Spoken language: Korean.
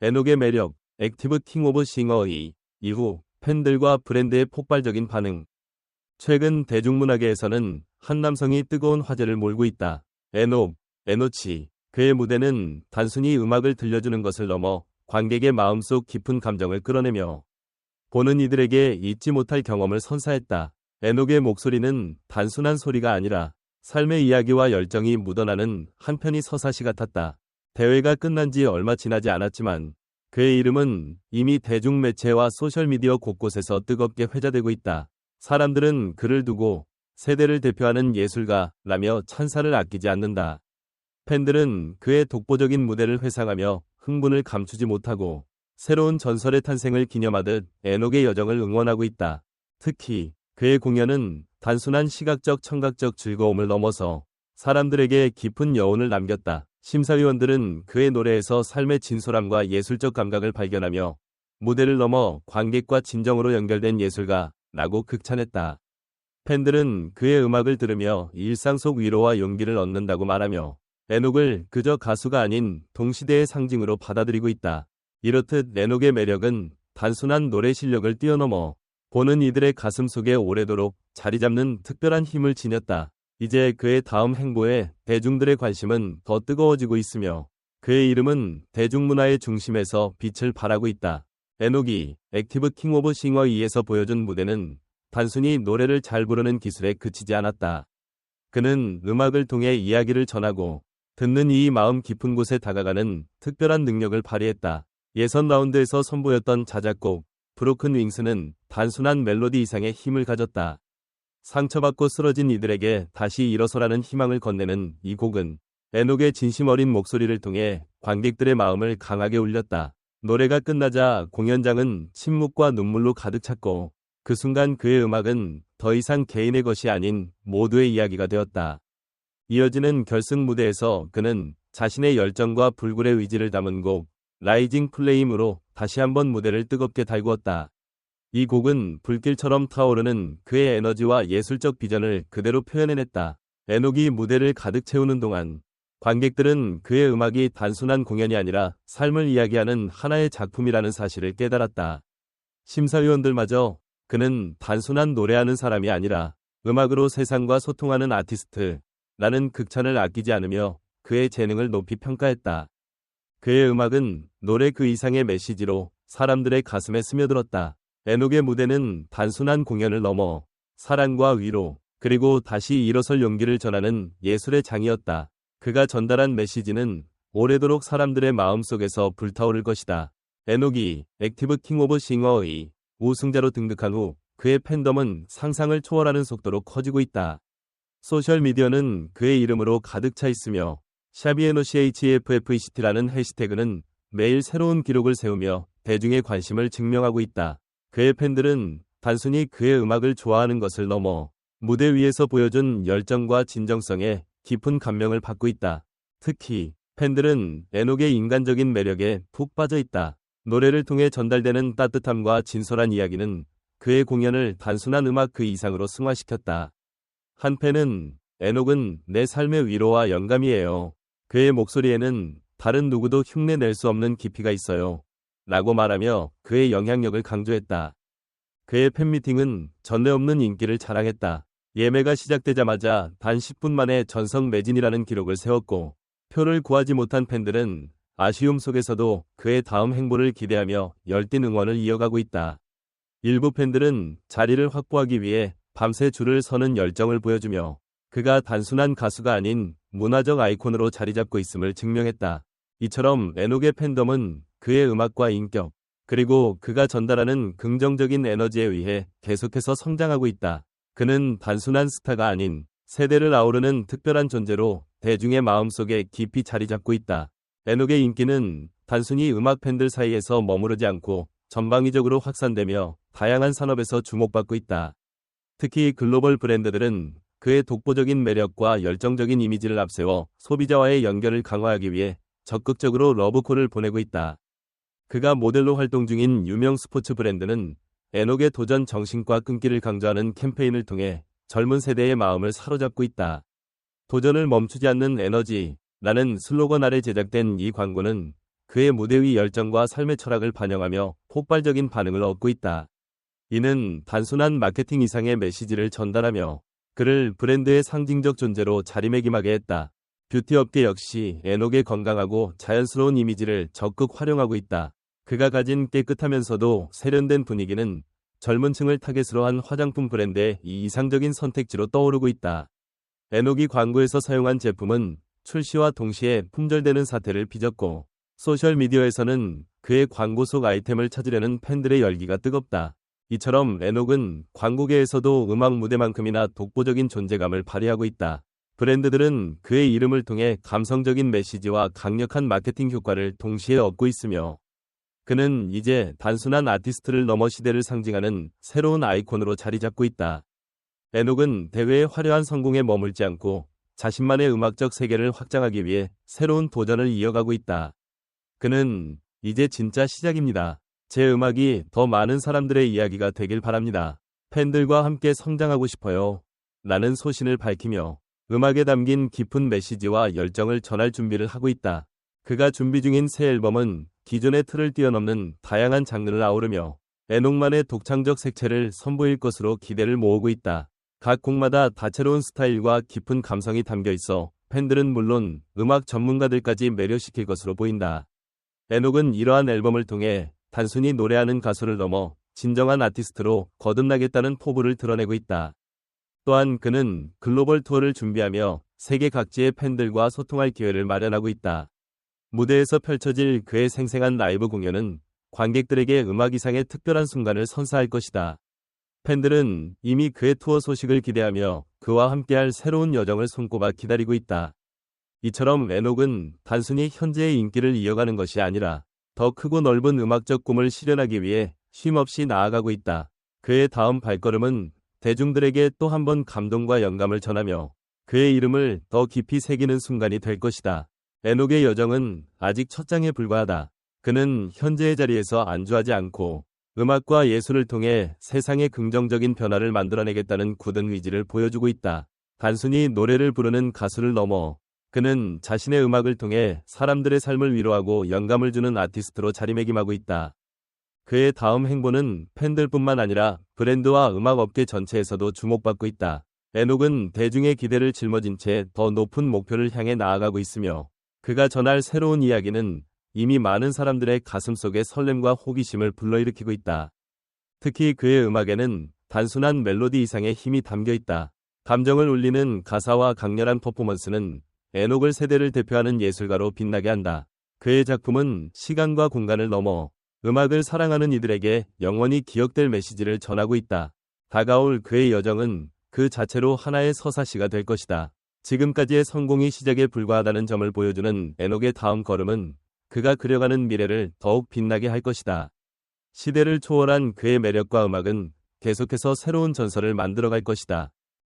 에녹의 매력, 액티브 킹 오브 싱어의 이후 팬들과 브랜드의 폭발적인 반응. 최근 대중문화계에서는 한 남성이 뜨거운 화제를 몰고 있다. 에녹, 에노치. 그의 무대는 단순히 음악을 들려주는 것을 넘어 관객의 마음속 깊은 감정을 끌어내며 보는 이들에게 잊지 못할 경험을 선사했다. 에녹의 목소리는 단순한 소리가 아니라 삶의 이야기와 열정이 묻어나는 한편의 서사시 같았다. 대회가 끝난 지 얼마 지나지 않았지만 그의 이름은 이미 대중매체와 소셜미디어 곳곳에서 뜨겁게 회자되고 있다. 사람들은 그를 두고 세대를 대표하는 예술가라며 찬사를 아끼지 않는다. 팬들은 그의 독보적인 무대를 회상하며 흥분을 감추지 못하고 새로운 전설의 탄생을 기념하듯 에녹의 여정을 응원하고 있다. 특히 그의 공연은 단순한 시각적 청각적 즐거움을 넘어서 사람들에게 깊은 여운을 남겼다. 심사위원들은 그의 노래에서 삶의 진솔함과 예술적 감각을 발견하며 무대를 넘어 관객과 진정으로 연결된 예술가라고 극찬했다. 팬들은 그의 음악을 들으며 일상 속 위로와 용기를 얻는다고 말하며 에녹을 그저 가수가 아닌 동시대의 상징으로 받아들이고 있다. 이렇듯 에녹의 매력은 단순한 노래 실력을 뛰어넘어 보는 이들의 가슴 속에 오래도록 자리 잡는 특별한 힘을 지녔다. 이제 그의 다음 행보에 대중들의 관심은 더 뜨거워지고 있으며 그의 이름은 대중문화의 중심에서 빛을 발하고 있다. 에녹이 액티브 킹 오브 싱어 2에서 보여준 무대는 단순히 노래를 잘 부르는 기술에 그치지 않았다. 그는 음악을 통해 이야기를 전하고 듣는 이 마음 깊은 곳에 다가가는 특별한 능력을 발휘했다. 예선 라운드에서 선보였던 자작곡 브로큰 윙스는 단순한 멜로디 이상의 힘을 가졌다. 상처받고 쓰러진 이들에게 다시 일어서라는 희망을 건네는 이 곡은 에녹의 진심 어린 목소리를 통해 관객들의 마음을 강하게 울렸다. 노래가 끝나자 공연장은 침묵과 눈물로 가득 찼고 그 순간 그의 음악은 더 이상 개인의 것이 아닌 모두의 이야기가 되었다. 이어지는 결승 무대에서 그는 자신의 열정과 불굴의 의지를 담은 곡 라이징 플레임으로 다시 한번 무대를 뜨겁게 달구었다. 이 곡은 불길처럼 타오르는 그의 에너지와 예술적 비전을 그대로 표현해냈다. 에녹이 무대를 가득 채우는 동안 관객들은 그의 음악이 단순한 공연이 아니라 삶을 이야기하는 하나의 작품이라는 사실을 깨달았다. 심사위원들마저 그는 단순한 노래하는 사람이 아니라 음악으로 세상과 소통하는 아티스트라는 극찬을 아끼지 않으며 그의 재능을 높이 평가했다. 그의 음악은 노래 그 이상의 메시지로 사람들의 가슴에 스며들었다. 에녹의 무대는 단순한 공연을 넘어 사랑과 위로, 그리고 다시 일어설 용기를 전하는 예술의 장이었다. 그가 전달한 메시지는 오래도록 사람들의 마음속에서 불타오를 것이다. 에녹이 액티브 킹 오브 싱어의 우승자로 등극한 후 그의 팬덤은 상상을 초월하는 속도로 커지고 있다. 소셜미디어는 그의 이름으로 가득 차 있으며 샤비에노CHFFCT라는 해시태그는 매일 새로운 기록을 세우며 대중의 관심을 증명하고 있다. 그의 팬들은 단순히 그의 음악을 좋아하는 것을 넘어 무대 위에서 보여준 열정과 진정성에 깊은 감명을 받고 있다. 특히 팬들은 에녹의 인간적인 매력에 푹 빠져 있다. 노래를 통해 전달되는 따뜻함과 진솔한 이야기는 그의 공연을 단순한 음악 그 이상으로 승화시켰다. 한 팬은 에녹은 내 삶의 위로와 영감이에요. 그의 목소리에는 다른 누구도 흉내 낼 수 없는 깊이가 있어요. 라고 말하며 그의 영향력을 강조했다. 그의 팬미팅은 전례 없는 인기를 자랑했다. 예매가 시작되자마자 단 10분 만에 전성 매진이라는 기록을 세웠고 표를 구하지 못한 팬들은 아쉬움 속에서도 그의 다음 행보를 기대하며 열띤 응원을 이어가고 있다. 일부 팬들은 자리를 확보하기 위해 밤새 줄을 서는 열정을 보여주며 그가 단순한 가수가 아닌 문화적 아이콘으로 자리 잡고 있음을 증명했다. 이처럼 에녹의 팬덤은 그의 음악과 인격, 그리고 그가 전달하는 긍정적인 에너지에 의해 계속해서 성장하고 있다. 그는 단순한 스타가 아닌 세대를 아우르는 특별한 존재로 대중의 마음속에 깊이 자리 잡고 있다. 에녹의 인기는 단순히 음악 팬들 사이에서 머무르지 않고 전방위적으로 확산되며 다양한 산업에서 주목받고 있다. 특히 글로벌 브랜드들은 그의 독보적인 매력과 열정적인 이미지를 앞세워 소비자와의 연결을 강화하기 위해 적극적으로 러브콜을 보내고 있다. 그가 모델로 활동 중인 유명 스포츠 브랜드는 에녹의 도전 정신과 끈기를 강조하는 캠페인을 통해 젊은 세대의 마음을 사로잡고 있다. 도전을 멈추지 않는 에너지 라는 슬로건 아래 제작된 이 광고는 그의 무대 위 열정과 삶의 철학을 반영하며 폭발적인 반응을 얻고 있다. 이는 단순한 마케팅 이상의 메시지를 전달하며 그를 브랜드의 상징적 존재로 자리매김하게 했다. 뷰티 업계 역시 에녹의 건강하고 자연스러운 이미지를 적극 활용하고 있다. 그가 가진 깨끗하면서도 세련된 분위기는 젊은 층을 타겟으로 한 화장품 브랜드의 이 이상적인 선택지로 떠오르고 있다. 에녹이 광고에서 사용한 제품은 출시와 동시에 품절되는 사태를 빚었고 소셜미디어에서는 그의 광고 속 아이템을 찾으려는 팬들의 열기가 뜨겁다. 이처럼 에녹은 광고계에서도 음악 무대만큼이나 독보적인 존재감을 발휘하고 있다. 브랜드들은 그의 이름을 통해 감성적인 메시지와 강력한 마케팅 효과를 동시에 얻고 있으며 그는 이제 단순한 아티스트를 넘어 시대를 상징하는 새로운 아이콘으로 자리 잡고 있다. 에녹은 대회의 화려한 성공에 머물지 않고 자신만의 음악적 세계를 확장하기 위해 새로운 도전을 이어가고 있다. 그는 이제 진짜 시작입니다. 제 음악이 더 많은 사람들의 이야기가 되길 바랍니다. 팬들과 함께 성장하고 싶어요. 라는 소신을 밝히며 음악에 담긴 깊은 메시지와 열정을 전할 준비를 하고 있다. 그가 준비 중인 새 앨범은 기존의 틀을 뛰어넘는 다양한 장르를 아우르며 에녹만의 독창적 색채를 선보일 것으로 기대를 모으고 있다. 각 곡마다 다채로운 스타일과 깊은 감성이 담겨 있어 팬들은 물론 음악 전문가들까지 매료시킬 것으로 보인다. 에녹은 이러한 앨범을 통해 단순히 노래하는 가수를 넘어 진정한 아티스트로 거듭나겠다는 포부를 드러내고 있다. 또한 그는 글로벌 투어를 준비하며 세계 각지의 팬들과 소통할 기회를 마련하고 있다. 무대에서 펼쳐질 그의 생생한 라이브 공연은 관객들에게 음악 이상의 특별한 순간을 선사할 것이다. 팬들은 이미 그의 투어 소식을 기대하며 그와 함께할 새로운 여정을 손꼽아 기다리고 있다. 이처럼 에녹은 단순히 현재의 인기를 이어가는 것이 아니라 더 크고 넓은 음악적 꿈을 실현하기 위해 쉼없이 나아가고 있다. 그의 다음 발걸음은 대중들에게 또 한 번 감동과 영감을 전하며 그의 이름을 더 깊이 새기는 순간이 될 것이다. 에녹의 여정은 아직 첫 장에 불과하다. 그는 현재의 자리에서 안주하지 않고 음악과 예술을 통해 세상에 긍정적인 변화를 만들어내겠다는 굳은 의지를 보여주고 있다. 단순히 노래를 부르는 가수를 넘어 그는 자신의 음악을 통해 사람들의 삶을 위로하고 영감을 주는 아티스트로 자리매김하고 있다. 그의 다음 행보는 팬들뿐만 아니라 브랜드와 음악 업계 전체에서도 주목받고 있다. 에녹은 대중의 기대를 짊어진 채 더 높은 목표를 향해 나아가고 있으며 그가 전할 새로운 이야기는 이미 많은 사람들의 가슴 속에 설렘과 호기심을 불러일으키고 있다. 특히 그의 음악에는 단순한 멜로디 이상의 힘이 담겨 있다. 감정을 울리는 가사와 강렬한 퍼포먼스는 에녹을 세대를 대표하는 예술가로 빛나게 한다. 그의 작품은 시간과 공간을 넘어 음악을 사랑하는 이들에게 영원히 기억될 메시지를 전하고 있다. 다가올 그의 여정은 그 자체로 하나의 서사시가 될 것이다. 지금까지의 성공이 시작에 불과하다는 점을 보여주는 에녹의 다음 걸음은 그가 그려가는 미래를 더욱 빛나게 할 것이다. 시대를 초월한 그의 매력과 음악은 계속해서 새로운 전설을 만들어갈 것이다.